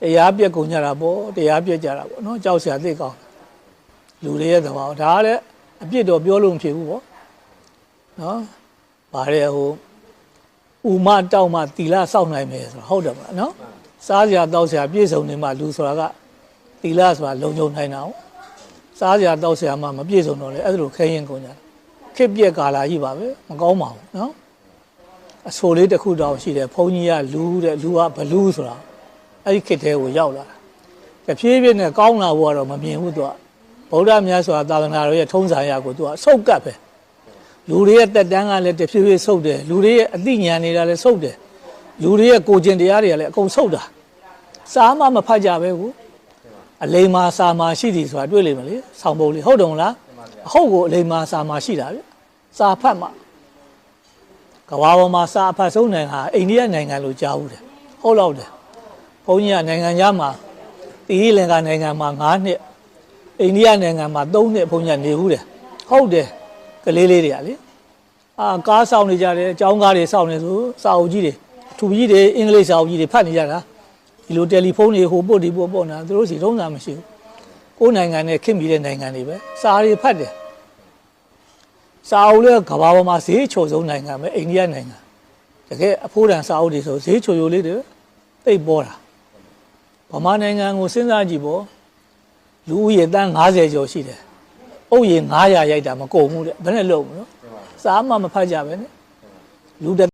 တရားပြက်ကုန်ကြတာပေါ့တရားပြက်ကြတာပေါ့နော်ကြောက်စရာသိကောင်းလူတွေရဲ့သဘောဒါကလည်းအပြစ်တော့ပြောလို့မဖြစ်ဘူးပေါ့နော်ဗါတဲ့ဟိုဥမတောက်မှတီလာစောင့်နိုင်မယ်ဆိုတော့ဟုတ်တယ်မလားနော်စားစရာတောက်စရာပြည့်စုံနေမှလူဆိုတာကတီလာဆိုတာလုံခြုံနိုင်တာ哦စားစရာတောက်စရာမှမပြည့်စုံတော့လေအဲ့ဒါလိုခဲရင်ကုန်ကြတာခစ်ပြက်ကာလာကြီးပါပဲမကောင်းပါဘူးနော်အဆိုလေးတစ်ခုတောင်ရှိတယ်ဘုန်းကြီးကလူတဲ့လူကဘလူးဆိုတာ အဲ့ဒီခေတ်ထဲကိုရောက်လာတာတဖြည်းဖြည်းနဲ့ကောင်းလာဖို့ကတော့မမြင်ဘူးသူကဗုဒ္ဓမြတ်စွာသာသနာတော်ရဲ့ထုံးစံအရာကိုသူကဆုတ်ကပ်ပဲလူတွေရဲ့တက်တန်းကလည်းတဖြည်းဖြည်းဆုတ်တယ်လူတွေရဲ့အသိဉာဏ်တွေကလည်းဆုတ်တယ်လူတွေရဲ့ကိုယ်ကျင်တရားတွေကလည်းအကုန်ဆုတ်တာစားမှမဖတ်ကြပဲကိုအလိမ္မာစာမာရှိသည်ဆိုတာတွေ့လိမ့်မယ်လေဆောင်းပုံလေးဟုတ်တယ်မလားအဟုတ်ကိုအလိမ္မာစာမာရှိတာဗျစာဖတ်မှကဘာပေါ်မှာစာအဖတ်ဆုံးနိုင်ငံဟာအိန္ဒိယနိုင်ငံလို့ကြားဘူးတယ်ဟုတ်တော့တယ် ဘုန်းကြီးကနိုင်ငံခြားမှာတီဟီလင်္ကာနိုင်ငံမှာ9နှစ်အိန္ဒိယနိုင်ငံမှာ3နှစ်ဘုန်းကြီးကနေဘူးတယ်ဟုတ်တယ်ကလေးလေးတွေကလေအာကားဆောင်နေကြတယ်အကြောင်းကားတွေဆောင်နေဆိုစာအုပ်ကြီးတွေအထူကြီးတွေအင်္ဂလိပ်စာအုပ်ကြီးတွေဖတ်နေကြတာဒီလိုတယ်လီဖုန်းတွေဟိုပို့ဒီပို့ပို့နေတာသူတို့စီထုံးတာမရှိဘူးကိုယ်နိုင်ငံနဲ့ခင်ပြီးတဲ့နိုင်ငံတွေပဲစာတွေဖတ်တယ်စာအုပ်လည်းကမ္ဘာပေါ်မှာဈေးချိုဆုံးနိုင်ငံပဲအိန္ဒိယနိုင်ငံတကယ်အဖိုးတန်စာအုပ်တွေဆိုဈေးချိုချိုလေးတွေတိတ်ပေါ်တာ ဗမာနိုင်ငံကိုစဉ်းစားကြည့်ပေါ့လူဦးရေတန်း90ကျော်ရှိတယ်အုပ်ရေ900ရိုက်တာမကုန်ဘူးတဲ့ဘယ်နဲ့လုံးမလို့စားမှမဖတ်ကြပဲနဲ့လူတစ်